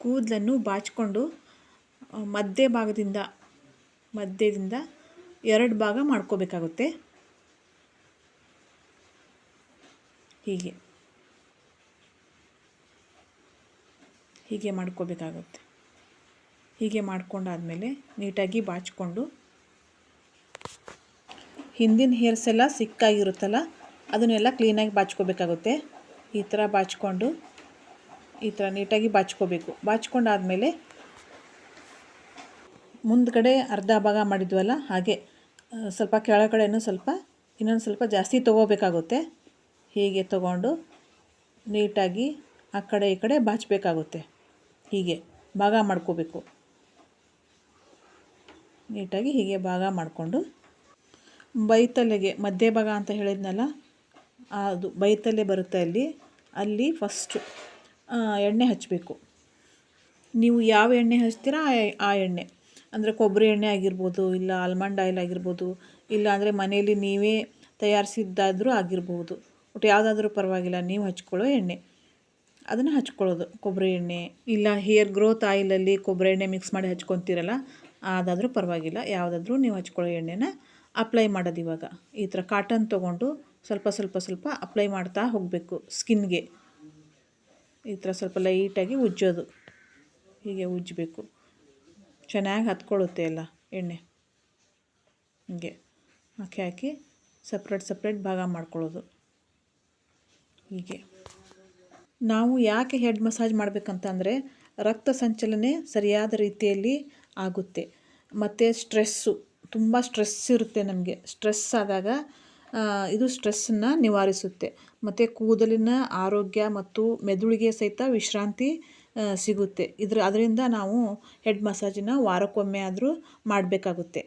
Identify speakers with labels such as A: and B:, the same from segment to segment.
A: ಕೂದಲನ್ನು ಬಾಚಿಕೊಂಡು ಮಧ್ಯ ಭಾಗದಿಂದ, ಮಧ್ಯದಿಂದ ಎರಡು ಭಾಗ ಮಾಡ್ಕೋಬೇಕಾಗುತ್ತೆ. ಹೀಗೆ. ಹೀಗೆ ಮಾಡ್ಕೋಬೇಕಾಗುತ್ತೆ. ಹೀಗೆ ಮಾಡ್ಕೊಂಡಾದಮೇಲೆ ನೀಟಾಗಿ ಬಾಚಿಕೊಂಡು, ಹಿಂದಿನ ಹೇರ್ಸ್ ಎಲ್ಲ ಸಿಕ್ಕಾಗಿರುತ್ತಲ್ಲ, ಅದನ್ನೆಲ್ಲ ಕ್ಲೀನಾಗಿ ಬಾಚ್ಕೋಬೇಕಾಗುತ್ತೆ. ಈ ಥರ ಬಾಚಿಕೊಂಡು ಈ ಥರ ನೀಟಾಗಿ ಬಾಚ್ಕೋಬೇಕು. ಬಾಚ್ಕೊಂಡಾದಮೇಲೆ ಮುಂದ್ಗಡೆ ಅರ್ಧ ಭಾಗ ಮಾಡಿದ್ವಲ್ಲ, ಹಾಗೆ ಸ್ವಲ್ಪ ಕೆಳಗಡೆನೂ ಸ್ವಲ್ಪ, ಇನ್ನೊಂದು ಸ್ವಲ್ಪ ಜಾಸ್ತಿ ತೊಗೋಬೇಕಾಗುತ್ತೆ. ಹೀಗೆ ತೊಗೊಂಡು ನೀಟಾಗಿ ಆ ಕಡೆ ಈ ಕಡೆ ಬಾಚಬೇಕಾಗುತ್ತೆ. ಹೀಗೆ ಭಾಗ ಮಾಡ್ಕೋಬೇಕು. ನೀಟಾಗಿ ಹೀಗೆ ಭಾಗ ಮಾಡಿಕೊಂಡು. ಬೈತಲೆಗೆ, ಮಧ್ಯ ಭಾಗ ಅಂತ ಹೇಳಿದ್ನಲ್ಲ, ಅದು ಬೈತಲೆ ಬರುತ್ತೆ ಅಲ್ಲಿ. ಅಲ್ಲಿ ಫಸ್ಟು ಎಣ್ಣೆ ಹಚ್ಚಬೇಕು ನೀವು ಯಾವ ಎಣ್ಣೆ ಹಚ್ತೀರಾ? ಆ ಎಣ್ಣೆ. ಅಂದರೆ ಕೊಬ್ಬರಿ ಎಣ್ಣೆ ಆಗಿರ್ಬೋದು, ಇಲ್ಲ ಆಲ್ಮಂಡ್ ಆಯಿಲ್ ಆಗಿರ್ಬೋದು, ಇಲ್ಲ ಅಂದರೆ ಮನೆಯಲ್ಲಿ ನೀವೇ ತಯಾರಿಸಿದ್ದಾದರೂ ಆಗಿರ್ಬೋದು. ಒಟ್ಟು ಯಾವುದಾದ್ರೂ ಪರವಾಗಿಲ್ಲ, ನೀವು ಹಚ್ಕೊಳ್ಳೋ ಎಣ್ಣೆ. ಅದನ್ನು ಹಚ್ಕೊಳ್ಳೋದು, ಕೊಬ್ಬರಿ ಎಣ್ಣೆ. ಇಲ್ಲ ಹೇರ್ ಗ್ರೋತ್ ಆಯಿಲಲ್ಲಿ ಕೊಬ್ಬರಿ ಎಣ್ಣೆ ಮಿಕ್ಸ್ ಮಾಡಿ ಹಚ್ಕೊತೀರಲ್ಲ ಅದಾದರೂ ಪರವಾಗಿಲ್ಲ. ಯಾವುದಾದ್ರೂ ನೀವು ಹಚ್ಕೊಳ್ಳೋ ಎಣ್ಣೆನ ಅಪ್ಲೈ ಮಾಡೋದು ಇವಾಗ. ಈ ಥರ ಕಾಟನ್ ತೊಗೊಂಡು ಸ್ವಲ್ಪ ಸ್ವಲ್ಪ ಸ್ವಲ್ಪ ಅಪ್ಲೈ ಮಾಡ್ತಾ ಹೋಗಬೇಕು ಸ್ಕಿನ್ಗೆ. ಈ ಥರ ಸ್ವಲ್ಪ ಲೈಟಾಗಿ ಉಜ್ಜೋದು. ಹೀಗೆ ಉಜ್ಜಬೇಕು. ಚೆನ್ನಾಗಿ ಹತ್ಕೊಳ್ಳುತ್ತೆ ಎಲ್ಲ ಎಣ್ಣೆ. ಹೀಗೆ ಹಾಕಿ ಹಾಕಿ ಸಪ್ರೇಟ್ ಸಪ್ರೇಟ್ ಭಾಗ ಮಾಡ್ಕೊಳ್ಳೋದು. ಹೀಗೆ. ನಾವು ಯಾಕೆ ಹೆಡ್ ಮಸಾಜ್ ಮಾಡಬೇಕಂತಂದರೆ ರಕ್ತ ಸಂಚಲನೆ ಸರಿಯಾದ ರೀತಿಯಲ್ಲಿ ಆಗುತ್ತೆ. ಮತ್ತು ಸ್ಟ್ರೆಸ್ಸು ತುಂಬ ಸ್ಟ್ರೆಸ್ ಇರುತ್ತೆ ನಮಗೆ. ಸ್ಟ್ರೆಸ್ ಆದಾಗ ಇದು ಸ್ಟ್ರೆಸ್ಸನ್ನು ನಿವಾರಿಸುತ್ತೆ. ಮತ್ತು ಕೂದಲಿನ ಆರೋಗ್ಯ ಮತ್ತು ಮೆದುಳಿಗೆ ಸಹಿತ ವಿಶ್ರಾಂತಿ ಸಿಗುತ್ತೆ. ಇದ್ರ, ಅದರಿಂದ ನಾವು ಹೆಡ್ ಮಸಾಜನ್ನು ವಾರಕ್ಕೊಮ್ಮೆ ಆದರೂ ಮಾಡಬೇಕಾಗುತ್ತೆ.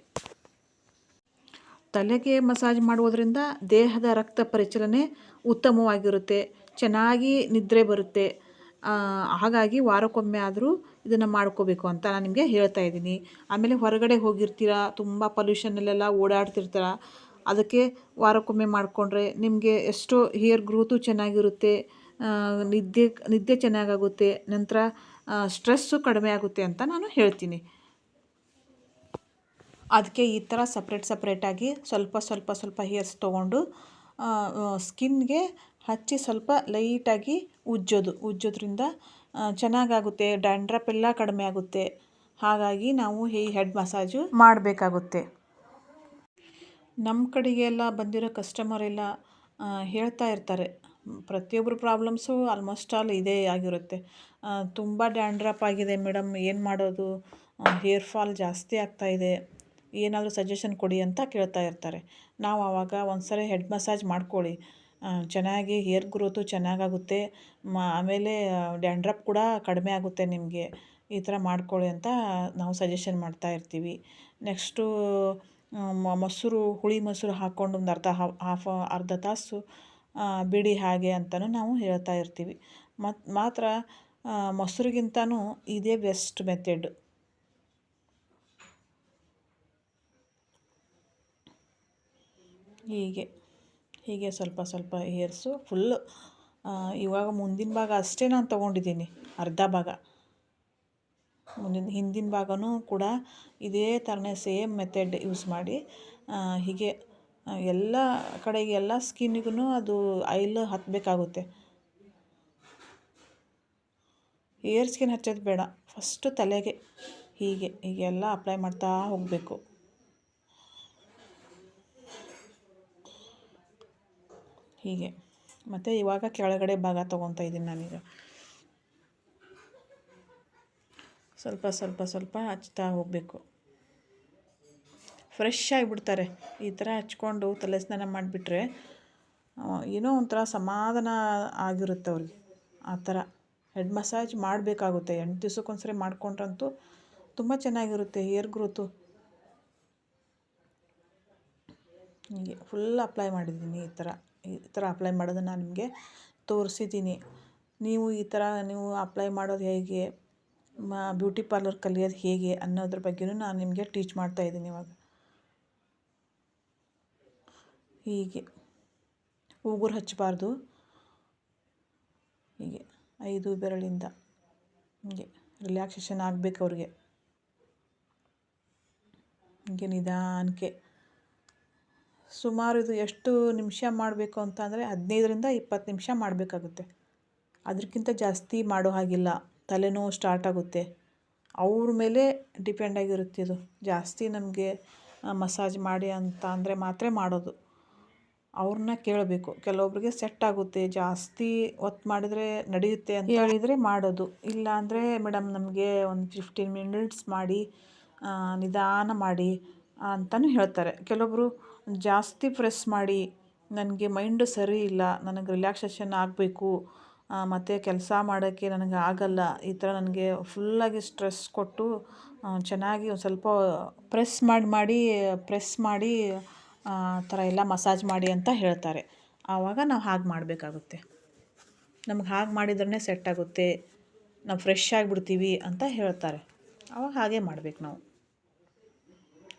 A: ತಲೆಗೆ ಮಸಾಜ್ ಮಾಡುವುದರಿಂದ ದೇಹದ ರಕ್ತ ಪರಿಚಲನೆ ಉತ್ತಮವಾಗಿರುತ್ತೆ. ಚೆನ್ನಾಗಿ ನಿದ್ರೆ ಬರುತ್ತೆ. ಹಾಗಾಗಿ ವಾರಕ್ಕೊಮ್ಮೆ ಆದರೂ ಇದನ್ನು ಮಾಡ್ಕೋಬೇಕು ಅಂತ ನಾನು ನಿಮಗೆ ಹೇಳ್ತಾ ಇದ್ದೀನಿ. ಆಮೇಲೆ ಹೊರಗಡೆ ಹೋಗಿರ್ತೀರ, ತುಂಬ ಪೊಲ್ಯೂಷನ್ನಲ್ಲೆಲ್ಲ ಓಡಾಡ್ತಿರ್ತೀರ ಅದಕ್ಕೆ ವಾರಕ್ಕೊಮ್ಮೆ ಮಾಡಿಕೊಂಡ್ರೆ ನಿಮಗೆ ಎಷ್ಟೋ ಹೇರ್ ಗ್ರೋತು ಚೆನ್ನಾಗಿರುತ್ತೆ ನಿದ್ದೆ ನಿದ್ದೆ ಚೆನ್ನಾಗಾಗುತ್ತೆ, ನಂತರ ಸ್ಟ್ರೆಸ್ಸು ಕಡಿಮೆ ಆಗುತ್ತೆ ಅಂತ ನಾನು ಹೇಳ್ತೀನಿ. ಅದಕ್ಕೆ ಈ ಥರ ಸಪ್ರೇಟ್ ಸಪ್ರೇಟಾಗಿ ಸ್ವಲ್ಪ ಸ್ವಲ್ಪ ಸ್ವಲ್ಪ ಹೇರ್ಸ್ ತೊಗೊಂಡು ಸ್ಕಿನ್ಗೆ ಹಚ್ಚಿ ಸ್ವಲ್ಪ ಲೈಟಾಗಿ ಉಜ್ಜೋದು. ಉಜ್ಜೋದ್ರಿಂದ ಚೆನ್ನಾಗಾಗುತ್ತೆ, ಡ್ಯಾಂಡ್ರಪ್ ಎಲ್ಲ ಕಡಿಮೆ ಆಗುತ್ತೆ. ಹಾಗಾಗಿ ನಾವು ಈ ಹೆಡ್ ಮಸಾಜು ಮಾಡಬೇಕಾಗುತ್ತೆ. ನಮ್ಮ ಕಡೆಗೆಲ್ಲ ಬಂದಿರೋ ಕಸ್ಟಮರ್ ಎಲ್ಲ ಹೇಳ್ತಾ ಇರ್ತಾರೆ. ಪ್ರತಿಯೊಬ್ಬರು ಪ್ರಾಬ್ಲಮ್ಸು ಆಲ್ಮೋಸ್ಟ್ ಆಲ್ ಇದೇ ಆಗಿರುತ್ತೆ. ತುಂಬ ಡ್ಯಾಂಡ್ರಪ್ ಆಗಿದೆ ಮೇಡಮ್ ಏನು ಮಾಡೋದು? ಹೇರ್ ಫಾಲ್ ಜಾಸ್ತಿ ಆಗ್ತಾಯಿದೆ ಏನಾದರೂ ಸಜೆಷನ್ ಕೊಡಿ ಅಂತ ಕೇಳ್ತಾ ಇರ್ತಾರೆ. ನಾವು ಆವಾಗ ಒಂದು ಸರಿ ಹೆಡ್ ಮಸಾಜ್ ಮಾಡ್ಕೊಳ್ಳಿ ಚೆನ್ನಾಗಿ ಹೇರ್ ಗ್ರೋತು ಚೆನ್ನಾಗಾಗುತ್ತೆ. ಮ, ಆಮೇಲೆ ಡ್ಯಾಂಡ್ರಪ್ ಕೂಡ ಕಡಿಮೆ ಆಗುತ್ತೆ ನಿಮಗೆ. ಈ ಥರ ಮಾಡ್ಕೊಳ್ಳಿ ಅಂತ ನಾವು ಸಜೆಷನ್ ಮಾಡ್ತಾ ಇರ್ತೀವಿ. ನೆಕ್ಸ್ಟು ಮೊಸರು, ಹುಳಿ ಮೊಸರು ಹಾಕ್ಕೊಂಡು ಒಂದು ಅರ್ಧ ಹಾಫ್ ಅರ್ಧ ತಾಸು ಬಿಡಿ ಹಾಗೆ ಅಂತಲೂ ನಾವು ಹೇಳ್ತಾ ಇರ್ತೀವಿ. ಮತ್ತು ಮಾತ್ರ ಮೊಸರಿಗಿಂತಲೂ ಇದೇ ಬೆಸ್ಟ್ ಮೆಥಡ್ ಹೀಗೆ ಹೀಗೆ ಸ್ವಲ್ಪ ಸ್ವಲ್ಪ ಹೇರ್ಸು ಫುಲ್ಲು ಇವಾಗ ಮುಂದಿನ ಭಾಗ ಅಷ್ಟೇ ನಾನು ತೊಗೊಂಡಿದ್ದೀನಿ, ಅರ್ಧ ಭಾಗ. ಮುಂದಿನ ಹಿಂದಿನ ಭಾಗವೂ ಕೂಡ ಇದೇ ಥರನೇ ಸೇಮ್ ಮೆಥಡ್ ಯೂಸ್ ಮಾಡಿ ಹೀಗೆ ಎಲ್ಲ ಕಡೆಗೆ ಎಲ್ಲ ಸ್ಕಿನ್ನಿಗೂ ಅದು ಆಯಿಲ್ ಹತ್ತಬೇಕಾಗುತ್ತೆ ಏರ್ ಸ್ಕಿನ್ ಹಚ್ಚೋದು ಬೇಡ, ಫಸ್ಟು ತಲೆಗೆ, ಹೀಗೆ ಹೀಗೆಲ್ಲ ಅಪ್ಲೈ ಮಾಡ್ತಾ ಹೋಗಬೇಕು. ಹೀಗೆ, ಮತ್ತು ಇವಾಗ ಕೆಳಗಡೆ ಭಾಗ ತೊಗೊತಾ ಇದ್ದೀನಿ ನಾನೀಗ. ಸ್ವಲ್ಪ ಸ್ವಲ್ಪ ಸ್ವಲ್ಪ ಹಚ್ತಾ ಹೋಗಬೇಕು. ಫ್ರೆಶ್ ಆಗಿಬಿಡ್ತಾರೆ. ಈ ಥರ ಹಚ್ಕೊಂಡು ತಲೆ ಸ್ನಾನ ಮಾಡಿಬಿಟ್ರೆ ಏನೋ ಒಂಥರ ಸಮಾಧಾನ ಆಗಿರುತ್ತೆ ಅವ್ರಿಗೆ. ಆ ಥರ ಹೆಡ್ ಮಸಾಜ್ ಮಾಡಬೇಕಾಗುತ್ತೆ. ಎಂಟು ದಿವ್ಸಕ್ಕೊಂದ್ಸರಿ ಮಾಡಿಕೊಂಡ್ರಂತೂ ತುಂಬ ಚೆನ್ನಾಗಿರುತ್ತೆ ಹೇರ್ ಗ್ರೋತು ಹೀಗೆ ಫುಲ್ ಅಪ್ಲೈ ಮಾಡಿದ್ದೀನಿ ಈ ಥರ. ಈ ಥರ ಅಪ್ಲೈ ಮಾಡೋದನ್ನು ನಾನು ನಿಮಗೆ ತೋರಿಸಿದ್ದೀನಿ. ನೀವು ಈ ಥರ ನೀವು ಅಪ್ಲೈ ಮಾಡೋದು ಹೇಗೆ? ಮ, ಬ್ಯೂಟಿ ಪಾರ್ಲರ್ ಕಲಿಯೋದು ಹೇಗೆ ಅನ್ನೋದ್ರ ಬಗ್ಗೆಯೂ ನಾನು ನಿಮಗೆ ಟೀಚ್ ಮಾಡ್ತಾ ಇದ್ದೀನಿ ಇವಾಗ. ಹೀಗೆ. ಉಗುರು ಹಚ್ಚಬಾರ್ದು. ಹೀಗೆ. ಐದು ಬೆರಳಿಂದ. ಹೀಗೆ. ರಿಲ್ಯಾಕ್ಸೇಷನ್ ಆಗಬೇಕು ಅವ್ರಿಗೆ. ಹೀಗೆ ನಿಧಾನಕ್ಕೆ. ಸುಮಾರು ಇದು ಎಷ್ಟು ನಿಮಿಷ ಮಾಡಬೇಕು ಅಂತ ಅಂದರೆ ಹದಿನೈದರಿಂದ ಇಪ್ಪತ್ತು ನಿಮಿಷ ಮಾಡಬೇಕಾಗುತ್ತೆ. ಅದಕ್ಕಿಂತ ಜಾಸ್ತಿ ಮಾಡೋ ಹಾಗಿಲ್ಲ. ತಲೆನೋವು ಸ್ಟಾರ್ಟ್ ಆಗುತ್ತೆ. ಅವ್ರ ಮೇಲೆ ಡಿಪೆಂಡ್ ಆಗಿರುತ್ತೆ ಇದು. ಜಾಸ್ತಿ ನಮಗೆ ಮಸಾಜ್ ಮಾಡಿ ಅಂತ ಅಂದರೆ ಮಾತ್ರ ಮಾಡೋದು. ಅವ್ರನ್ನ ಕೇಳಬೇಕು. ಕೆಲವೊಬ್ಬರಿಗೆ ಸೆಟ್ ಆಗುತ್ತೆ. ಜಾಸ್ತಿ ಒತ್ತು ಮಾಡಿದರೆ ನಡೆಯುತ್ತೆ ಅಂತ ಹೇಳಿದರೆ ಮಾಡೋದು. ಇಲ್ಲ ಅಂದರೆ ಮೇಡಮ್ ನಮಗೆ ಒಂದು ಫಿಫ್ಟೀನ್ ಮಿನಿಟ್ಸ್ ಮಾಡಿ ನಿಧಾನ ಮಾಡಿ ಅಂತಲೂ ಹೇಳ್ತಾರೆ. ಕೆಲವೊಬ್ಬರು ಜಾಸ್ತಿ ಪ್ರೆಸ್ ಮಾಡಿ, ನನಗೆ ಮೈಂಡು ಸರಿ ಇಲ್ಲ, ನನಗೆ ರಿಲ್ಯಾಕ್ಸೇಷನ್ ಆಗಬೇಕು ಮತ್ತು ಕೆಲಸ ಮಾಡೋಕ್ಕೆ ನನಗೆ ಆಗಲ್ಲ. ಈ ಥರ ನನಗೆ ಫುಲ್ಲಾಗಿ ಸ್ಟ್ರೆಸ್ ಕೊಟ್ಟು ಚೆನ್ನಾಗಿ ಒಂದು ಸ್ವಲ್ಪ ಪ್ರೆಸ್ ಮಾಡಿ ಮಾಡಿ ಪ್ರೆಸ್ ಮಾಡಿ, ಆ, ಥರ ಎಲ್ಲ ಮಸಾಜ್ ಮಾಡಿ ಅಂತ ಹೇಳ್ತಾರೆ. ಆವಾಗ ನಾವು ಹಾಗೆ ಮಾಡಬೇಕಾಗುತ್ತೆ. ನಮ್ಗೆ ಹಾಗೆ ಮಾಡಿದ್ರೇ ಸೆಟ್ ಆಗುತ್ತೆ. ನಾವು ಫ್ರೆಶ್ ಆಗಿಬಿಡ್ತೀವಿ ಅಂತ ಹೇಳ್ತಾರೆ. ಆವಾಗ ಹಾಗೆ ಮಾಡ್ಬೇಕು ನಾವು.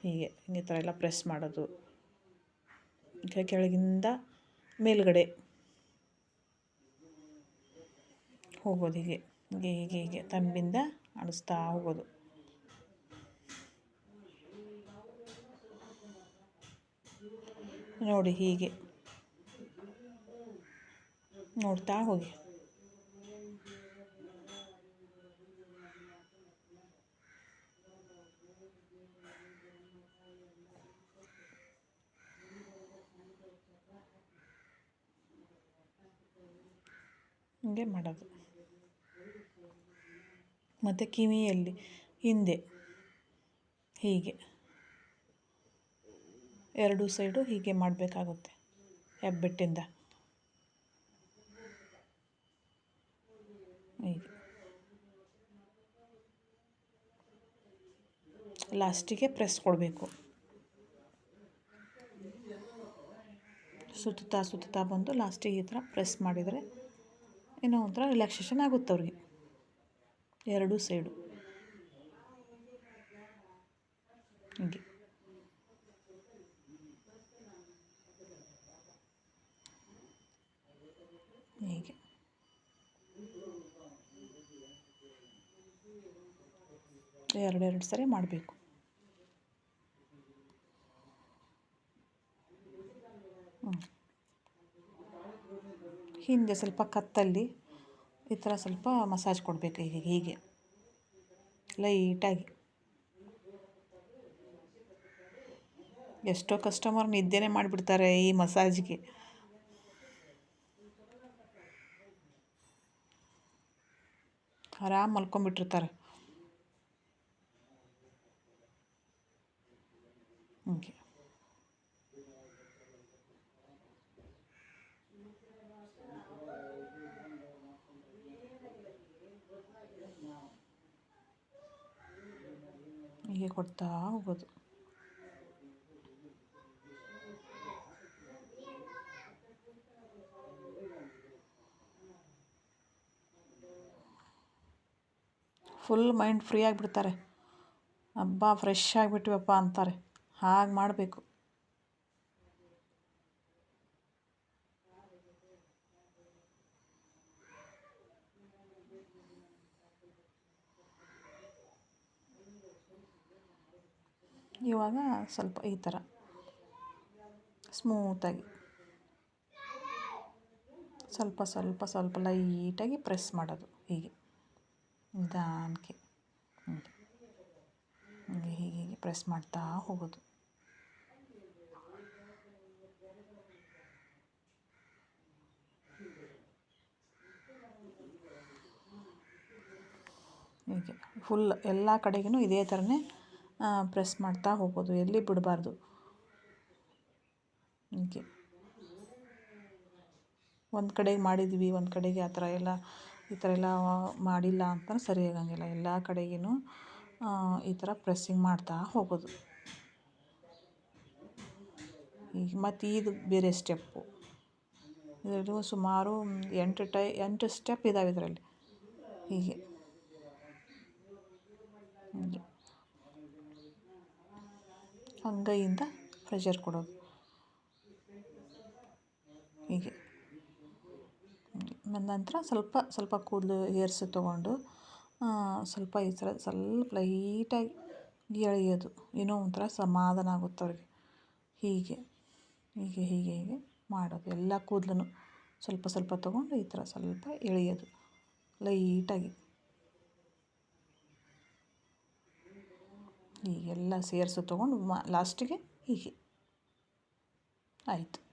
A: ಹೀಗೆ ಈ ಥರ ಎಲ್ಲ ಪ್ರೆಸ್ ಮಾಡೋದು. ಕೆಳಗಿಂದ ಮೇಲುಗಡೆ. ಹೋಗೋದು ಹೀಗೆ ಹೀಗೆ ಹೀಗೆ ಹೀಗೆ ತಂಬಿಂದ ಅಳಿಸ್ತಾ ಹೋಗೋದು. ನೋಡಿ ಹೀಗೆ. ನೋಡ್ತಾ ಹೋಗಿ. ಹಿಂಗೆ ಮಾಡೋದು. ಮತ್ತು ಕಿವಿಯಲ್ಲಿ, ಹಿಂದೆ, ಹೀಗೆ. ಎರಡು ಸೈಡು ಹೀಗೆ ಮಾಡಬೇಕಾಗುತ್ತೆ, ಹೆಬ್ಬೆಟ್ಟಿಂದ. ಹೀಗೆ. ಲಾಸ್ಟಿಗೆ ಪ್ರೆಸ್ ಕೊಡಬೇಕು. ಸುತ್ತುತ್ತಾ ಸುತ್ತುತ್ತಾ ಬಂದು ಲಾಸ್ಟಿಗೆ ಈ ಥರ ಪ್ರೆಸ್ ಮಾಡಿದರೆ ಏನೋ ಒಂಥರ ರಿಲ್ಯಾಕ್ಸೇಷನ್ ಆಗುತ್ತೆ ಅವ್ರಿಗೆ. ಎರಡೂ ಸೈಡು. ಹೀಗೆ. ಹೀಗೆ. ಎರಡೆರಡು ಸರಿ ಮಾಡಬೇಕು. ಹಿಂದೆ ಸ್ವಲ್ಪ ಕತ್ತಲ್ಲಿ ಈ ಥರ ಸ್ವಲ್ಪ ಮಸಾಜ್ ಕೊಡಬೇಕು ಹೀಗೆ ಹೀಗೆ. ಲೈಟಾಗಿ. ಎಷ್ಟೋ ಕಸ್ಟಮರ್ ನಿದ್ದೆನೇ ಮಾಡಿಬಿಡ್ತಾರೆ ಈ ಮಸಾಜ್ಗೆ. ಆರಾಮ್ ಮಲ್ಕೊಂಬಿಟ್ಟಿರ್ತಾರೆ. ಹೀಗೆ. ಹೀಗೆ ಕೊಡ್ತಾ ಹೋಗೋದು. ಫುಲ್ ಮೈಂಡ್ ಫ್ರೀ ಆಗಿಬಿಡ್ತಾರೆ. ಹಬ್ಬ ಫ್ರೆಶ್ ಆಗಿಬಿಟ್ವಪ್ಪ ಅಂತಾರೆ. ಹಾಗೆ ಮಾಡಬೇಕು. ಇವಾಗ ಸ್ವಲ್ಪ ಈ ಥರ ಸ್ಮೂತಾಗಿ ಸ್ವಲ್ಪ ಸ್ವಲ್ಪ ಸ್ವಲ್ಪ ಲೈಟಾಗಿ ಪ್ರೆಸ್ ಮಾಡೋದು ಹೀಗೆ ನಿಧಾನಕ್ಕೆ ಹೀಗೆ ಹೀಗೆ ಹೀಗೆ ಹೀಗೆ ಪ್ರೆಸ್ ಮಾಡ್ತಾ ಹೋಗೋದು. ಹೀಗೆ ಫುಲ್ ಎಲ್ಲ ಕಡೆಗೂ ಇದೇ ಥರನೇ ಪ್ರೆಸ್ ಮಾಡ್ತಾ ಹೋಗೋದು, ಎಲ್ಲಿ ಬಿಡಬಾರ್ದು. ಹೀಗೆ. ಒಂದು ಕಡೆಗೆ ಮಾಡಿದ್ವಿ, ಒಂದು ಕಡೆಗೆ ಆ ಥರ ಎಲ್ಲ, ಈ ಥರ ಎಲ್ಲ ಮಾಡಿಲ್ಲ ಅಂತ ಸರಿ ಆಗಂಗಿಲ್ಲ. ಎಲ್ಲ ಕಡೆಗೂ ಈ ಥರ ಪ್ರೆಸ್ಸಿಂಗ್ ಮಾಡ್ತಾ ಹೋಗೋದು. ಈಗ ಮತ್ತು ಇದು ಬೇರೆ ಸ್ಟೆಪ್ಪು ಇದರಲ್ಲೂ ಸುಮಾರು ಎಂಟು ಟೈ, ಎಂಟು ಸ್ಟೆಪ್ ಇದ್ದಾವೆ ಇದರಲ್ಲಿ. ಹೀಗೆ ಹೀಗೆ. ಅಂಗೈಯಿಂದ ಪ್ರೆಷರ್ ಕೊಡೋದು. ಹೀಗೆ. ನಂತರ ಸ್ವಲ್ಪ ಸ್ವಲ್ಪ ಕೂದಲು ಹೇರ್ಸ್ ತೊಗೊಂಡು ಸ್ವಲ್ಪ ಈ ಥರ ಸ್ವಲ್ಪ ಲೈಟಾಗಿ ಎಳೆಯೋದು. ಏನೋ ಒಂಥರ ಸಮಾಧಾನ ಆಗುತ್ತೆ ಅವ್ರಿಗೆ. ಹೀಗೆ ಹೀಗೆ ಹೀಗೆ ಹೀಗೆ ಮಾಡೋದು. ಎಲ್ಲ ಕೂದಲನ್ನು ಸ್ವಲ್ಪ ಸ್ವಲ್ಪ ತೊಗೊಂಡು ಈ ಥರ ಸ್ವಲ್ಪ ಎಳೆಯೋದು. ಲೈಟಾಗಿ ಹೀಗೆಲ್ಲ ಸೇರಿಸು ತೊಗೊಂಡು ಮಾ ಲಾಸ್ಟಿಗೆ ಹೀಗೆ. ಆಯಿತು.